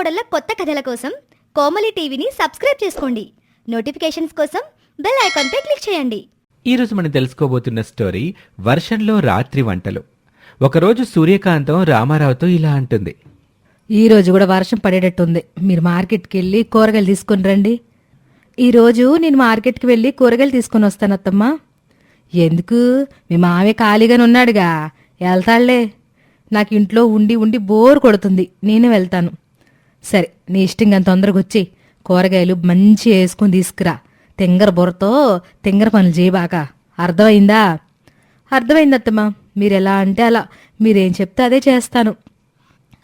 కోడళ్ళ కొత్త కథల కోసం కోమలి టీవీని సబ్స్క్రైబ్ చేసుకోండి. నోటిఫికేషన్స్ కోసం బెల్ ఐకాన్పై క్లిక్ చేయండి. ఈరోజు మనం తెలుసుకోబోతున్న స్టోరీ వర్షంలో రాత్రి వంటలు. ఒకరోజు సూర్యకాంతం రామారావుతో ఇలా అంటుంది. ఈ రోజు కూడా వర్షం పడేటట్టుంది. మీరు మార్కెట్కి వెళ్ళి కూరగాయలు తీసుకుని రండి. ఈరోజు నేను మార్కెట్కి వెళ్ళి కూరగాయలు తీసుకొని వస్తాను అత్తమ్మా. ఎందుకు? మీ మామే ఖాళీగానే ఉన్నాడుగా. వెళ్తాళ్ళే. నాకు ఇంట్లో ఉండి ఉండి బోర్ కొడుతుంది. నేనే వెళ్తాను. సరే నీ ఇష్టంగా తొందరగా వచ్చి కూరగాయలు మంచి వేసుకుని తీసుకురా. తింగర బుర్రతో తింగర పనులు చేయబాక. అర్థమైందా? అర్థమైంది అత్తమ్మా. మీరు ఎలా అంటే అలా. మీరేం చెప్తే అదే చేస్తాను.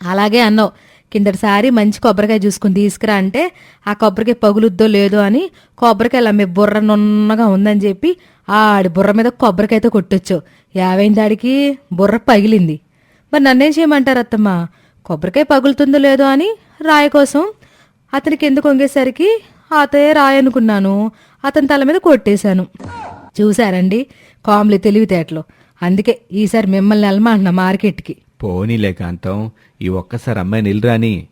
అలాగే అన్నావు. కిందటిసారి మంచి కొబ్బరికాయ చూసుకుని తీసుకురా అంటే ఆ కొబ్బరికాయ పగులుద్దో లేదో అని కొబ్బరికాయలు అమ్మే బుర్ర నున్నగా ఉందని చెప్పి ఆడి బుర్ర మీద కొబ్బరికాయతో కొట్టొచ్చు యావైంది ఆడికి? బుర్ర పగిలింది. మరి నన్నేం చేయమంటారు అత్తమ్మ? కొబ్బరికాయ పగులుతుందో లేదో అని రాయి కోసం అతనికి ఎందుకు వంగేసరికి అతయే రాయి అనుకున్నాను. అతని తల మీద కొట్టేశాను. చూశారండి? కామ్లీ తెలివితేటలు. అందుకే ఈసారి మిమ్మల్ని వెళ్ళమంటున్నా మార్కెట్కి. పోనీలే కాంతం ఈ ఒక్కసారి అమ్మాయి నిల్రాని.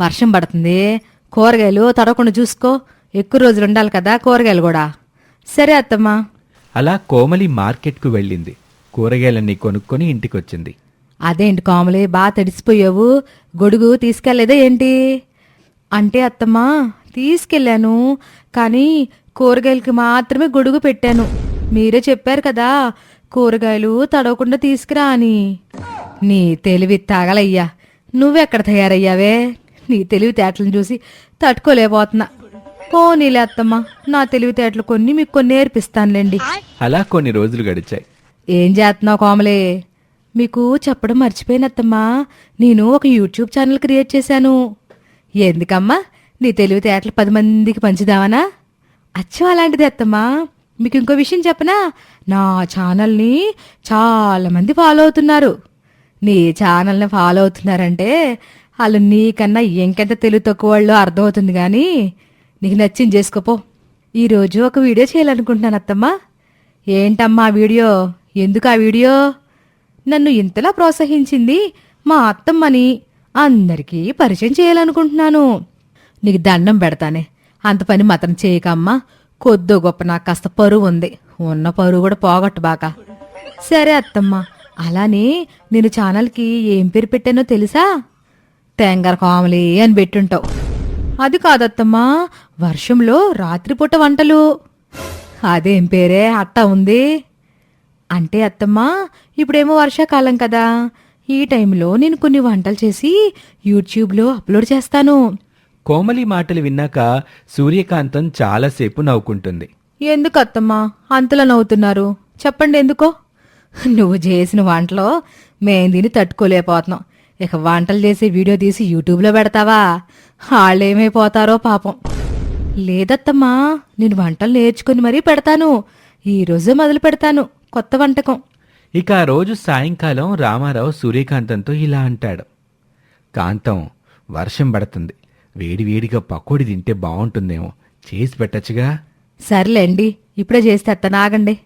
వర్షం పడుతుంది. కూరగాయలు తడవకుండా చూసుకో. ఎక్కువ రోజులు ఉండాలి కదా కూరగాయలు కూడా. సరే అత్తమ్మా. అలా కోమలి మార్కెట్కు వెళ్ళింది. కూరగాయలన్నీ కొనుక్కొని ఇంటికొచ్చింది. అదేంటి కాములే బాగా తడిసిపోయావు. గొడుగు తీసుకెళ్ళేదా ఏంటి? అంటే అత్తమ్మా తీసుకెళ్ళాను కానీ కూరగాయలకి మాత్రమే గొడుగు పెట్టాను. మీరే చెప్పారు కదా కూరగాయలు తడవకుండా తీసుకురా అని నీ తెలివి తాగలయ్యా. నువ్వెక్కడ తయారయ్యావే? నీ తెలివితేటలను చూసి తట్టుకోలేకపోతున్నా. పోనీలే అత్తమ్మా నా తెలివితేటలు కొన్ని మీకు కొన్ని నేర్పిస్తానులేండి. అలా కొన్ని రోజులు గడిచాయి. ఏం చేస్తున్నావు కోమలే? మీకు చెప్పడం మర్చిపోయినత్తమ్మా నేను ఒక యూట్యూబ్ ఛానల్ క్రియేట్ చేశాను. ఎందుకమ్మా? నీ తెలివితేటలు పది మందికి పంచుదామనా? అచ్చం అలాంటిది అత్తమ్మా. మీకు ఇంకో విషయం చెప్పనా? నా ఛానల్ని చాలామంది ఫాలో అవుతున్నారు. నీ ఛానల్ని ఫాలో అవుతున్నారంటే వాళ్ళు నీకన్నా ఇంకెంత తెలివి తక్కువ వాళ్ళు అర్థమవుతుంది కానీ నీకు నచ్చింది చేసుకోపో. ఈరోజు ఒక వీడియో చేయాలనుకుంటున్నాను అత్తమ్మా. ఏంటమ్మా ఆ వీడియో? ఎందుకు ఆ వీడియో? నన్ను ఇంతలా ప్రోత్సహించింది మా అత్తమ్మని అందరికీ పరిచయం చేయాలనుకుంటున్నాను. నీకు దండం పెడతానే. అంత పని మాత్రం చేయకమ్మా. కొద్దో గొప్ప నాకు కాస్త పరువు ఉంది. ఉన్న పరువు కూడా పోగొట్టు బాక. సరే అత్తమ్మ. అలానే నేను ఛానల్కి ఏం పేరు పెట్టానో తెలుసా? తెంగర కామలి అని పెట్టుంటావు. అది కాదత్తమ్మా. వర్షంలో రాత్రిపూట వంటలు. అదేం పేరే? అట్టా ఉంది. అంటే అత్తమ్మా ఇప్పుడేమో వర్షాకాలం కదా. ఈ టైంలో నేను కొన్ని వంటలు చేసి యూట్యూబ్లో అప్లోడ్ చేస్తాను. కోమలి మాటలు విన్నాక సూర్యకాంతం చాలాసేపు నవ్వుకుంటుంది. ఎందుకు అత్తమ్మా అంతలా నవ్వుతున్నారు? చెప్పండి ఎందుకో. నువ్వు చేసిన వంటలో మేం దీన్ని తట్టుకోలేకపోతున్నాం ఇక వంటలు చేసి వీడియో తీసి యూట్యూబ్లో పెడతావా? వాళ్ళేమైపోతారో పాపం. లేదత్తమ్మా నేను వంటలు నేర్చుకుని మరీ పెడతాను. ఈ రోజే మొదలు పెడతాను. కొత్త వంటకం. ఇక ఆ రోజు సాయంకాలం రామారావు సూర్యకాంతంతో ఇలా అంటాడు. కాంతం వర్షం పడుతుంది. వేడివేడిగా పకోడి తింటే బాగుంటుందేమో. చేసి పెట్టచ్చుగా. సర్లేండి ఇప్పుడే చేస్తే అత్తను ఆగండి.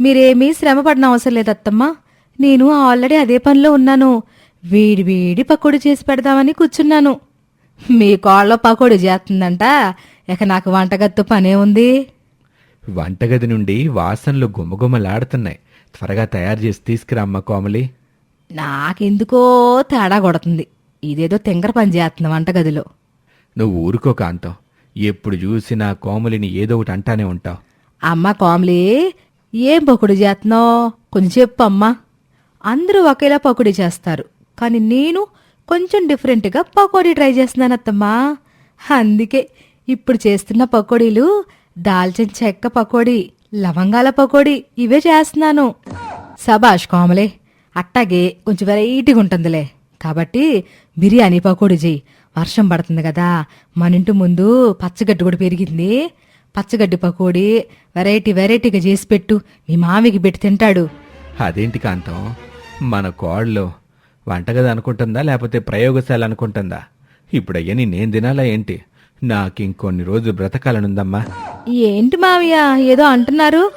మీరేమీ శ్రమ పడిన అవసరం లేదత్తమ్మా నేను ఆల్రెడీ అదే పనిలో ఉన్నాను. వేడి వేడి పకోడీ చేసి పెడదామని కూర్చున్నాను. మీ కాళ్ళలో పకోడీ చేస్తుందంట. ఇక నాకు వంటగత్తు పనే ఉంది. వంటగది నుండి వాసనలు గుమగుమలాడుతున్నాయి. త్వరగా తయారు చేసి తీసుకురామ్మ కోమలి. నాకెందుకో తేడా కొడుతుంది. ఇదేదో తెంగర పని చేస్తుంది వంటగదిలో. నువ్వు ఊరుకో కాంతం. ఎప్పుడు చూసినా కోమలిని ఏదో ఒకటి అంటానే ఉంటావు. అమ్మ కామ్లీ ఏం పకోడీ చేస్తున్నావు? కొంచెం చెప్పు అమ్మా. అందరూ ఒకేలా పకోడీ చేస్తారు. కానీ నేను కొంచెం డిఫరెంట్గా పకోడీ ట్రై చేస్తున్నాను అత్తమ్మా అందుకే ఇప్పుడు చేస్తున్న పకోడీలు దాల్చిన చెక్క పకోడీ లవంగాల పకోడీ ఇవే చేస్తున్నాను. సబాష్ కోమలే అట్టాగే కొంచెం వెరైటీగా ఉంటుందిలే. కాబట్టి బిర్యానీ పకోడీ చెయ్యి. వర్షం పడుతుంది కదా మన ఇంటి ముందు పచ్చగడ్డి కూడా పెరిగింది. పచ్చగడ్డి పకోడీ వెరైటీ వెరైటీగా చేసి పెట్టు. మీ మామికి పెట్టి తింటాడు. అదేంటి కాంతం? మన కోళ్ళు వంటగది అనుకుంటుందా లేకపోతే ప్రయోగశాల అనుకుంటుందా? ఇప్పుడు అయ్యని నేను తినాలా ఏంటి? నాకు ఇంకొన్ని రోజులు బ్రతకాలనుందమ్మా. ఏంటి మావయ్య ఏదో అంటున్నారు?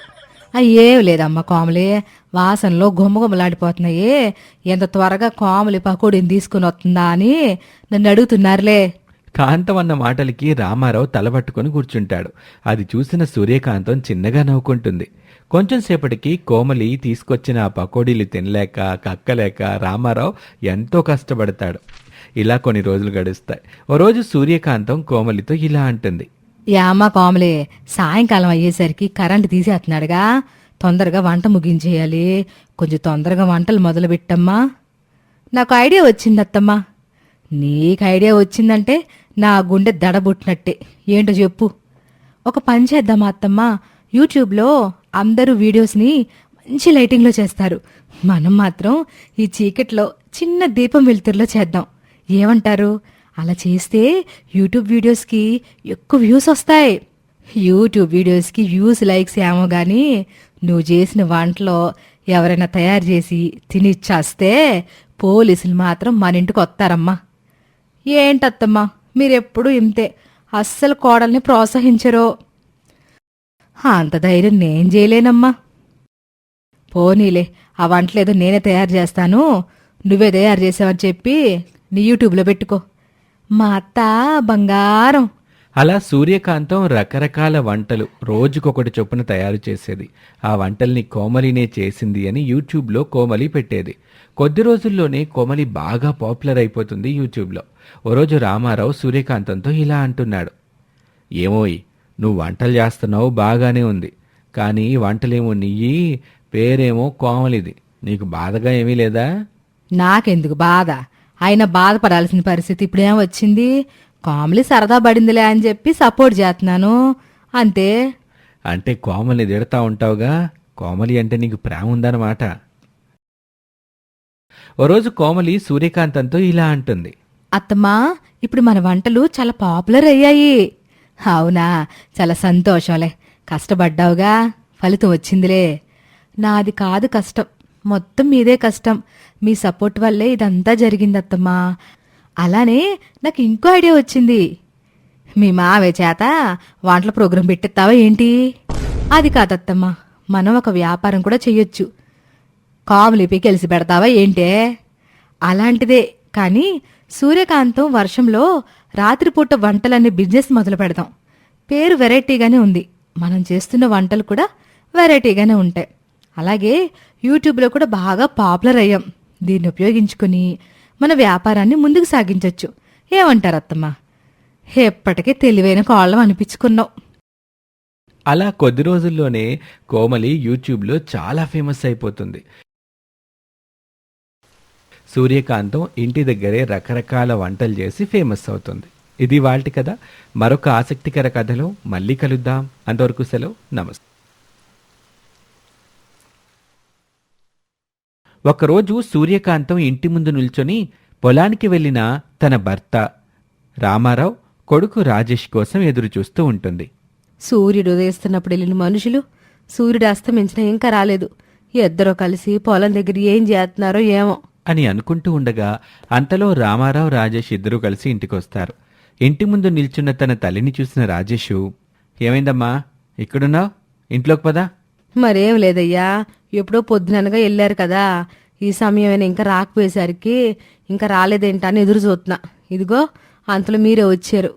అయ్యేం లేదమ్మా కోమలే వాసనలో గుమ్మగుమ్మలాడిపోతున్నాయి ఎంత త్వరగా కోమలి పకోడీని తీసుకుని వస్తుందా అని నన్ను అడుగుతున్నారులే. కాంతం అన్న మాటలకి రామారావు తలపట్టుకొని కూర్చుంటాడు. అది చూసిన సూర్యకాంతం చిన్నగా నవ్వుకుంటుంది. కొంచెం సేపటికి కోమలి తీసుకొచ్చిన ఆ పకోడీలు తినలేక కక్కలేక రామారావు ఎంతో కష్టపడతాడు. ఇలా కొన్ని రోజులు గడుస్తాయి. ఓ రోజు సూర్యకాంతం కోమలితో ఇలా అంటుంది. అమ్మ కోమలి సాయంకాలం అయ్యేసరికి కరెంటు తీసేస్తున్నాడుగా. తొందరగా వంట ముగించేయాలి. కొంచెం తొందరగా వంటలు మొదలు పెట్టమ్మా నాకు ఐడియా వచ్చింది అత్తమ్మా నీకు ఐడియా వచ్చిందంటే నా గుండె దడబుట్టినట్టే. ఏంటో చెప్పు. ఒక పని చేద్దామా అత్తమ్మా? యూట్యూబ్లో అందరూ వీడియోస్ని మంచి లైటింగ్లో చేస్తారు. మనం మాత్రం ఈ చీకట్లో చిన్న దీపం వెలుతురులో చేద్దాం. ఏమంటారు? అలా చేస్తే యూట్యూబ్ వీడియోస్కి ఎక్కువ వ్యూస్ వస్తాయి. యూట్యూబ్ వీడియోస్కి వ్యూస్ లైక్స్ ఏమో కానీ నువ్వు చేసిన వంటలో ఎవరైనా తయారు చేసి తినిచ్చేస్తే పోలీసులు మాత్రం మన ఇంటికి వస్తారమ్మా. ఏంటత్తమ్మా? మీరెప్పుడు ఇంతే. అస్సలు కోడల్ని ప్రోత్సహించరు. అంత ధైర్యం నేను చేయలేనమ్మా. పోనీలే ఆ వంటలేదో నేనే తయారు చేస్తాను. నువ్వే తయారు చేసావని చెప్పి నీ యూట్యూబ్లో పెట్టుకో. మా అత్త బంగారం. అలా సూర్యకాంతం రకరకాల వంటలు రోజుకొకటి చొప్పున తయారు చేసేది. ఆ వంటల్ని కోమలినే చేసింది అని యూట్యూబ్లో కోమలి పెట్టేది. కొద్ది రోజుల్లోనే కోమలి బాగా పాపులర్ అయిపోతుంది యూట్యూబ్లో. ఓ రోజు రామారావు సూర్యకాంతంతో ఇలా అంటున్నాడు. ఏమోయ్ నువ్వు వంటలు చేస్తున్నావు బాగానే ఉంది. కానీ వంటలేమో నెయ్యి పేరేమో కోమలిది. నీకు బాధగా ఏమీ లేదా? నాకెందుకు బాధ? ఆయన బాధపడాల్సిన పరిస్థితి ఇప్పుడేం వచ్చింది? కామెలీ సరదా పడిందిలే అని చెప్పి సపోర్ట్ చేస్తున్నాను. అంతే. అంటే కోమలిని తిడతా ఉంటావుగా? కోమలి అంటే నీకు ప్రేమ ఉందన్నమాట. ఓ రోజు కోమలి సూర్యకాంతంతో ఇలా అంటుంది. అత్తమ్మా ఇప్పుడు మన వంటలు చాలా పాపులర్ అయ్యాయి. అవునా? చాలా సంతోషంలే. కష్టపడ్డావుగా. ఫలితం వచ్చిందిలే. నాది కాదు కష్టం. మొత్తం మీదే కష్టం. మీ సపోర్ట్ వల్లే ఇదంతా జరిగింది అత్తమ్మా అలానే నాకు ఇంకో ఐడియా వచ్చింది. మీ మావే చేత వంటల ప్రోగ్రాం పెట్టిస్తావా ఏంటి? అది కాదత్తమ్మా. మనం ఒక వ్యాపారం కూడా చెయ్యొచ్చు. కాములిపి కలిసి పెడతావా ఏంటే? అలాంటిదే. కానీ సూర్యకాంతం వర్షంలో రాత్రిపూట వంటలనే బిజినెస్ మొదలు పెడదాం. పేరు వెరైటీగానే ఉంది. మనం చేస్తున్న వంటలు కూడా వెరైటీగానే ఉంటాయి. అలాగే యూట్యూబ్లో కూడా బాగా పాపులర్ అయ్యాం. దీన్ని ఉపయోగించుకుని మన వ్యాపారాన్ని ముందుకు సాగించవచ్చు ఏమంటారు అత్తమ్మ ఎప్పటికీ తెలివైన కాళ్ళం అనిపించుకున్నావు అలా కొద్ది రోజుల్లోనే కోమలి యూట్యూబ్లో చాలా ఫేమస్ అయిపోతుంది. సూర్యకాంతం ఇంటి దగ్గరే రకరకాల వంటలు చేసి ఫేమస్ అవుతుంది. ఇది వాళ్ళ కథ. మరొక ఆసక్తికర కథలో మళ్ళీ కలుద్దాం. అంతవరకు సెలవు. నమస్తే. ఒకరోజు సూర్యకాంతం ఇంటి ముందు నిల్చొని పొలానికి వెళ్ళిన తన భర్త రామారావు కొడుకు రాజేష్ కోసం ఎదురు చూస్తూ ఉంటుంది. సూర్యుడు ఉదయిస్తున్నప్పుడు వెళ్ళిన మనుషులు సూర్యుడు అస్తమించిన ఇంకా రాలేదు. ఇద్దరూ కలిసి పొలం దగ్గర ఏం చేస్తున్నారో ఏమో అని అనుకుంటూ ఉండగా అంతలో రామారావు రాజేష్ ఇద్దరూ కలిసి ఇంటికొస్తారు. ఇంటి ముందు నిల్చున్న తన తల్లిని చూసిన రాజేషు ఏమైందమ్మా? ఇక్కడున్నావు? ఇంట్లోకి పదా. మరేం లేదయ్యా. ఎప్పుడో పొద్దుననగా వెళ్ళారు కదా. ఈ సమయమైనా ఇంకా రాకపోయేసరికి ఇంకా రాలేదేంటా అని ఎదురు చూస్తున్నా ఇదిగో అంతలో మీరే వచ్చారు.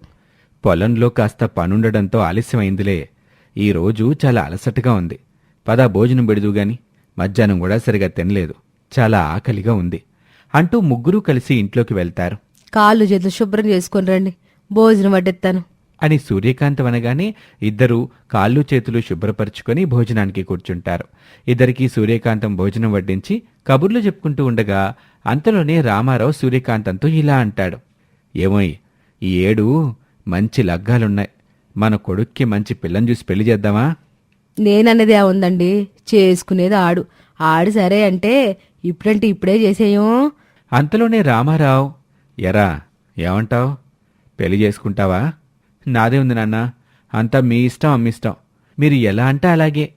పొలంలో కాస్త పనుండడంతో ఆలస్యమైందిలే. ఈ రోజు చాలా అలసటగా ఉంది. పదా భోజనం పెడదు గాని. మధ్యాహ్నం కూడా సరిగా తినలేదు. చాలా ఆకలిగా ఉంది. అంటూ ముగ్గురూ కలిసి ఇంట్లోకి వెళ్తారు. కాళ్ళు చేతులు శుభ్రం చేసుకొని రండి. భోజనం వడ్డెత్తాను. అని సూర్యకాంతం అనగానే ఇద్దరు కాళ్ళు చేతులు శుభ్రపరుచుకొని భోజనానికి కూర్చుంటారు. ఇద్దరికి సూర్యకాంతం భోజనం వడ్డించి కబుర్లు చెప్పుకుంటూ ఉండగా అంతలోనే రామారావు సూర్యకాంతంతో ఇలా అంటాడు. ఏమోయ్ ఈ ఏడు మంచి లగ్గాలున్నాయి. మన కొడుక్కి మంచి పిల్లని చూసి పెళ్ళి చేద్దామా? నేనన్నది ఉందండి. చేసుకునేది ఆడు. ఆడు సరే అంటే ఇప్పుడంటే ఇప్పుడే చేసేయం. అంతలోనే రామారావు ఎరా ఏమంటావ్? పెళ్ళి చేసుకుంటావా? నాదే ఉంది నాన్న. అంతా మీ ఇష్టం అమ్మిష్టం మీరు ఎలా అంటే అలాగే.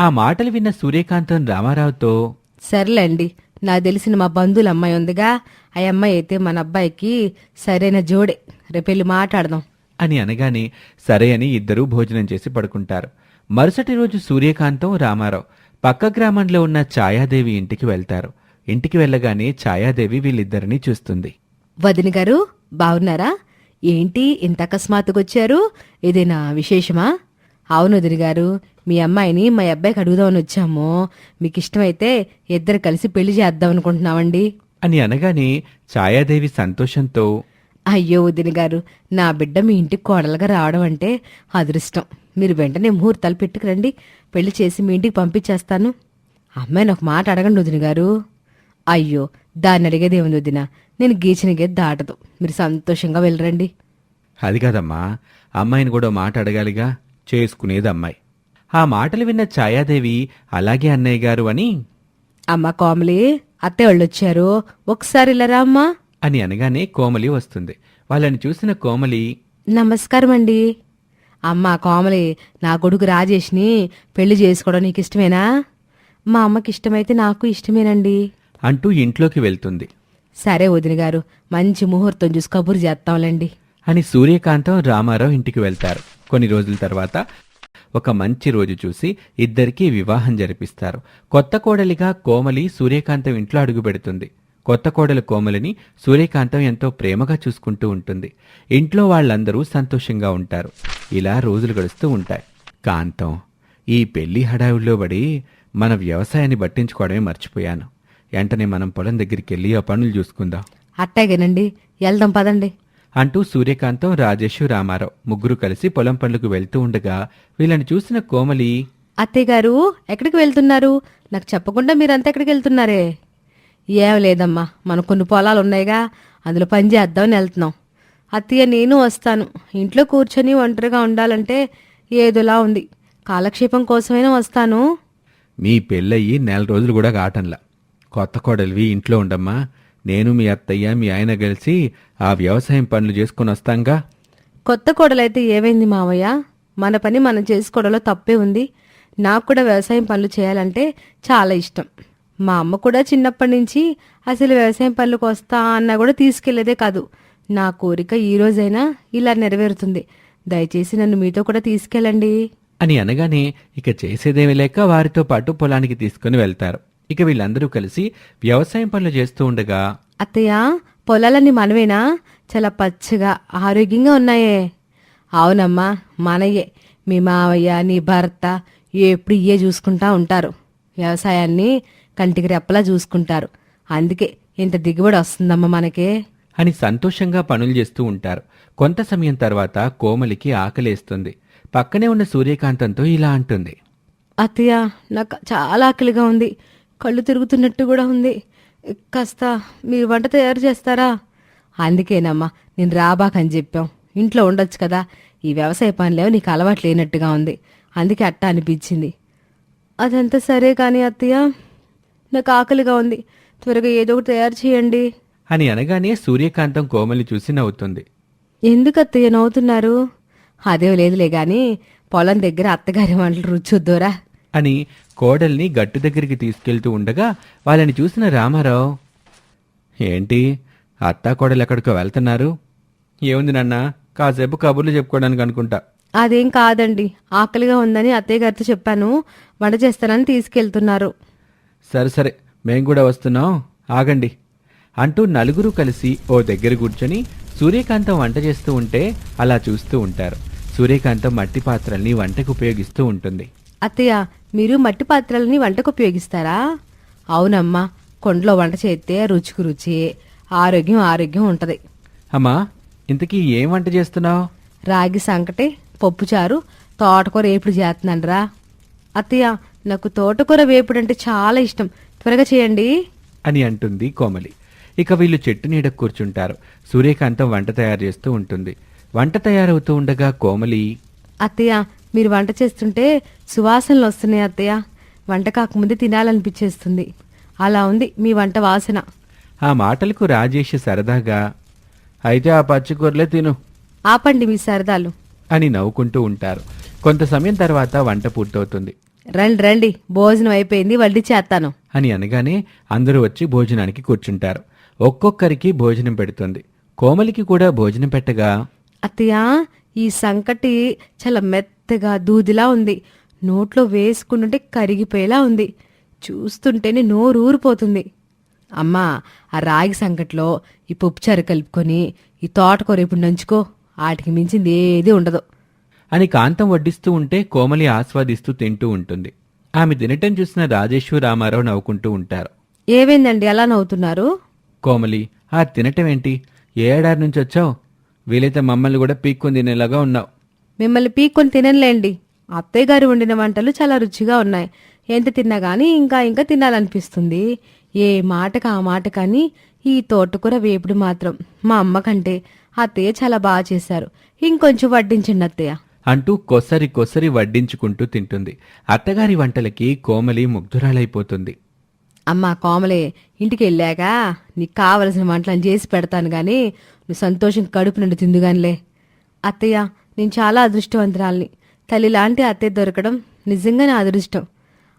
ఆ మాటలు విన్న సూర్యకాంతం రామారావుతో సర్లేండి నాకు తెలిసిన మా బంధువుల అమ్మాయి ఉందిగా. ఆ అమ్మాయి అయితే మన అబ్బాయికి సరైన జోడే. రేపు వెళ్ళి మాట్లాడదాం. అని అనగానే సరే అని ఇద్దరూ భోజనం చేసి పడుకుంటారు. మరుసటి రోజు సూర్యకాంతం రామారావు పక్క గ్రామంలో ఉన్న ఛాయాదేవి ఇంటికి వెళ్తారు. ఇంటికి వెళ్ళగానే ఛాయాదేవి వీళ్ళిద్దరినీ చూస్తుంది. వదిన గారు బాగున్నారా? ఏంటి ఇంత అకస్మాత్తుగా వచ్చారు ఏదైనా విశేషమా? అవును వదిన గారు మీ అమ్మాయిని మా అబ్బాయికి అడుగుదామని వచ్చాము. మీకు ఇష్టమైతే ఇద్దరు కలిసి పెళ్ళి చేద్దాం అనుకుంటున్నామండి అని అనగానే ఛాయాదేవి సంతోషంతో అయ్యో వదిన గారు నా బిడ్డ మీ ఇంటికి కోడలుగా రావడం అంటే అదృష్టం. మీరు వెంటనే ముహూర్తాలు పెట్టుకురండి. పెళ్ళి చేసి మీ ఇంటికి పంపించేస్తాను. అమ్మాయిని ఒక మాట అడగండి వదిన గారు అయ్యో దాన్ని అడిగేది ఏముంది వదిన. నేను గీచిన గేది దాటదు. మీరు సంతోషంగా వెళ్ళరండి. అది కాదమ్మా. అమ్మాయిని కూడా మాట అడగాలిగా. చేసుకునేది అమ్మాయి. ఆ మాటలు విన్న ఛాయాదేవి అలాగే అన్నయ్య గారు అని అమ్మ కోమలి అత్తయ్య వాళ్ళు వచ్చారు ఒకసారి ఇలా రా అమ్మా. అని అనగానే కోమలి వస్తుంది. వాళ్ళని చూసిన కోమలి నమస్కారం అండి. అమ్మ కోమలి నా కొడుకు రాజేష్ని పెళ్ళి చేసుకోవడం నీకు ఇష్టమేనా? మా అమ్మకి ఇష్టమైతే నాకు ఇష్టమేనండి. అంటూ ఇంట్లోకి వెళ్తుంది. సరే వదిన గారు మంచి ముహూర్తం చూసి కబురు చేస్తాంలేండి. అని సూర్యకాంతం రామారావు ఇంటికి వెళ్తారు. కొన్ని రోజుల తర్వాత ఒక మంచి రోజు చూసి ఇద్దరికీ వివాహం జరిపిస్తారు. కొత్త కోడలిగా కోమలి సూర్యకాంతం ఇంట్లో అడుగు పెడుతుంది. కొత్త కోడలు కోమలిని సూర్యకాంతం ఎంతో ప్రేమగా చూసుకుంటూ ఉంటుంది. ఇంట్లో వాళ్ళందరూ సంతోషంగా ఉంటారు. ఇలా రోజులు గడుస్తూ ఉంటాయి. కాంతం ఈ పెళ్ళి హడావుల్లో పడి మన వ్యవసాయాన్ని పట్టించుకోవడమే మర్చిపోయాను. వెంటనే మనం పొలం దగ్గరికి వెళ్ళి ఆ పనులు చూసుకుందాం. అట్టాగేనండి వెళ్దాం పదండి. అంటూ సూర్యకాంతం రాజేష్ రామారావు ముగ్గురు కలిసి పొలం పనులకు వెళ్తూ ఉండగా వీళ్ళని చూసిన కోమలి అత్తయ్య గారు ఎక్కడికి వెళ్తున్నారు? నాకు చెప్పకుండా మీరంతా ఎక్కడికి వెళ్తున్నారే? ఏం లేదమ్మా మనకు కొన్ని పొలాలు ఉన్నాయిగా అందులో పని చేద్దామని వెళ్తున్నాం. అత్తయ్య నేను వస్తాను. ఇంట్లో కూర్చొని ఒంటరిగా ఉండాలంటే ఏదోలా ఉంది. కాలక్షేపం కోసమైనా వస్తాను. మీ పెళ్ళయి నెల రోజులు కూడా కాటంలా. కొత్త కోడలివి ఇంట్లో ఉండమ్మా. నేను మీ అత్తయ్య మీ ఆయన కలిసి ఆ వ్యవసాయం పనులు చేసుకుని వస్తాంగా. కొత్త కోడలైతే ఏమైంది మావయ్య? మన పని మనం చేసుకోవడంలో తప్పే ఉంది. నాకు కూడా వ్యవసాయం పనులు చేయాలంటే చాలా ఇష్టం. మా అమ్మ కూడా చిన్నప్పటి నుంచి అసలు వ్యవసాయం పనులకు వస్తా అన్నా కూడా తీసుకెళ్ళేదే కాదు. నా కోరిక ఈ రోజైనా ఇలా నెరవేరుతుంది. దయచేసి నన్ను మీతో కూడా తీసుకెళ్ళండి. అని అనగానే ఇక చేసేదేమీ లేక వారితో పాటు పొలానికి తీసుకుని వెళ్తారు. ఇక వీళ్ళందరూ కలిసి వ్యవసాయం పనులు చేస్తూ ఉండగా అత్తయ్య పొలాలన్నీ మనవేనా? చాలా పచ్చగా ఆరోగ్యంగా ఉన్నాయే. అవునమ్మా మనయే. మీ మావయ్య నీ భర్త ఎప్పుడు ఇయే చూసుకుంటా ఉంటారు. వ్యవసాయాన్ని కంటికి రెప్పలా చూసుకుంటారు. అందుకే ఇంత దిగుబడి వస్తుందమ్మా మనకే. అని సంతోషంగా పనులు చేస్తూ ఉంటారు. కొంత సమయం తర్వాత కోమలికి ఆకలేస్తుంది. పక్కనే ఉన్న సూర్యకాంతంతో ఇలా అంటుంది. అత్తయ్య నాకు చాలా ఆకలిగా ఉంది. కళ్ళు తిరుగుతున్నట్టు కూడా ఉంది. కాస్త మీరు వంట తయారు చేస్తారా? అందుకేనమ్మా నేను రాబాకని చెప్పాం. ఇంట్లో ఉండొచ్చు కదా. ఈ వ్యవసాయ పనులేవో నీకు అలవాటు లేనట్టుగా ఉంది. అందుకే అట్ట అనిపించింది. అదంతా సరే కానీ అత్తయ్య నాకు ఆకలిగా ఉంది. త్వరగా ఏదో ఒకటి తయారు చేయండి. అని అనగానే సూర్యకాంతం కోమలి చూసి నవ్వుతుంది. ఎందుకు అత్తయ్య నవ్వుతున్నారు? అదే లేదులే గాని పొలం దగ్గర అత్తగారి వంటలు రుచొద్దురా అని కోడల్ని గట్టు దగ్గరికి తీసుకెళ్తూ ఉండగా వాళ్ళని చూసిన రామారావు ఏంటి అత్తా కోడలు ఎక్కడికో వెళ్తున్నారు? ఏముంది నాన్న కాసేపు కబుర్లు చెప్పుకోవడానికి అనుకుంటా. అదేం కాదండి ఆకలిగా ఉందని అత్తయ్య గారితో చెప్పాను వంట చేస్తానని తీసుకెళ్తున్నారు. సరే సరే మేం కూడా వస్తున్నాం ఆగండి. అంటూ నలుగురు కలిసి ఓ దగ్గర కూర్చొని సూర్యకాంతం వంట చేస్తూ ఉంటే అలా చూస్తూ ఉంటారు. సూర్యకాంతం మట్టి పాత్రల్ని వంటకు ఉపయోగిస్తూ ఉంటుంది. అత్తయ్య మీరు మట్టి పాత్రలని వంటకు ఉపయోగిస్తారా? అవునమ్మా కొండలో వంట చేస్తే రుచికి రుచి ఆరోగ్యం ఆరోగ్యం ఉంటది. అమ్మా ఇంతకీ ఏం వంట చేస్తున్నావు? రాగి సంకటి పప్పుచారు తోటకూర వేపుడు చేస్తున్నానరా. అత్తయ్య నాకు తోటకూర వేపుడు అంటే చాలా ఇష్టం. త్వరగా చేయండి. అని అంటుంది కోమలి. ఇక వీళ్ళు చెట్టు నీడ కూర్చుంటారు. సూర్యకాంతం వంట తయారు చేస్తూ ఉంటుంది. వంట తయారవుతూ ఉండగా కోమలి అత్తయ్య మీరు వంట చేస్తుంటే సువాసనలు వస్తున్నాయి అత్తయ్య. వంట కాకముందే తినాలనిపించేస్తుంది. అలా ఉంది మీ వంట వాసన. ఆ మాటలకు రాజేష్ సరదాగా అయితే ఆ పచ్చికూరలే తిను. ఆపండి మీ సరదాలు. అని నవ్వుకుంటూ ఉంటారు. కొంత సమయం తర్వాత వంట పూర్తవుతుంది. రండి రండి భోజనం అయిపోయింది వడ్డీ చేస్తాను. అని అనగానే అందరూ వచ్చి భోజనానికి కూర్చుంటారు. ఒక్కొక్కరికి భోజనం పెడుతుంది. కోమలికి కూడా భోజనం పెట్టగా అత్తయ్య ఈ సంకటి చాలా మెత్తగా దూదిలా ఉంది. నోట్లో వేసుకుంటుంటే కరిగిపోయేలా ఉంది. చూస్తుంటేనే నోరు ఊరిపోతుంది. అమ్మా ఆ రాగి సంకట్లో ఈ పప్పుచారు కలుపుకొని ఈ తోటకూర ఇప్పుడు నంచుకో. వాటికి మించింది ఏది ఉండదు. అని కాంతం వడ్డిస్తూ ఉంటే కోమలి ఆస్వాదిస్తూ తింటూ ఉంటుంది. ఆమె తినటం చూసిన రాజేశ్వర రామారావు నవ్వుకుంటూ ఉంటారు. ఏమైందండి? అలా నవ్వుతున్నారు? కోమలి ఆ తినటం ఏంటి? ఏడాది నుంచి వచ్చావు? వీలైతే మమ్మల్ని కూడా పీక్కొని తినేలాగా ఉన్నావు. మిమ్మల్ని పీక్కొని తినలేండి అత్తయ్య గారు వండిన వంటలు చాలా రుచిగా ఉన్నాయి. ఎంత తిన్నా కానీ ఇంకా ఇంకా తినాలనిపిస్తుంది. ఏ మాటకు ఆ మాట కానీ ఈ తోటకూర వేపుడు మాత్రం. మా అమ్మ కంటే అత్తయ్య చాలా బాగా చేశారు. ఇంకొంచెం వడ్డించండి అత్తయ్య. అంటూ కొసరి కొసరి వడ్డించుకుంటూ తింటుంది. అత్తగారి వంటలకి కోమలి ముగ్ధురాలైపోతుంది. అమ్మా కోమలే ఇంటికి వెళ్ళాక నీకు కావలసిన వంటలను చేసి పెడతాను గాని నువ్వు సంతోషం కడుపు నుండి తిందుగానిలే. అత్తయ్య నేను చాలా అదృష్టవంతురాల్ని. తల్లి లాంటి అత్తయ్య దొరకడం నిజంగా నా అదృష్టం.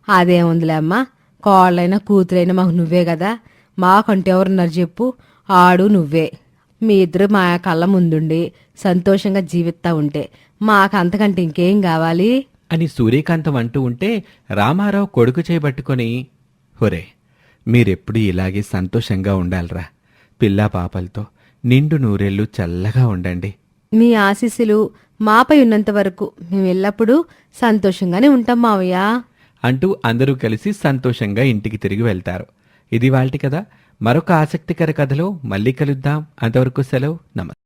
అదేముందిలే అమ్మా కోళ్ళైనా కూతురైనా మాకు నువ్వే కదా. మాకంటే ఎవరున్నారు చెప్పు. ఆడు నువ్వే. మీ ఇద్దరు మా కళ్ళ ముందుండి సంతోషంగా జీవిస్తా ఉంటే మాకు అంతకంటే ఇంకేం కావాలి? అని సూర్యకాంతం అంటూ ఉంటే రామారావు కొడుకు చేయబట్టుకొని హొరే మీరెప్పుడు ఇలాగే సంతోషంగా ఉండాలిరా. పిల్లా పాపలతో నిండు నూరేళ్ళు చల్లగా ఉండండి. మీ ఆశీస్సులు మాపై ఉన్నంత వరకు మేము ఎల్లప్పుడూ సంతోషంగానే ఉంటాం మావయ్య. అంటూ అందరూ కలిసి సంతోషంగా ఇంటికి తిరిగి వెళ్తారు. ఇది వాళ్ళటి కదా మరొక ఆసక్తికర కథలో మళ్ళీ కలుద్దాం. అంతవరకు సెలవు. నమస్తే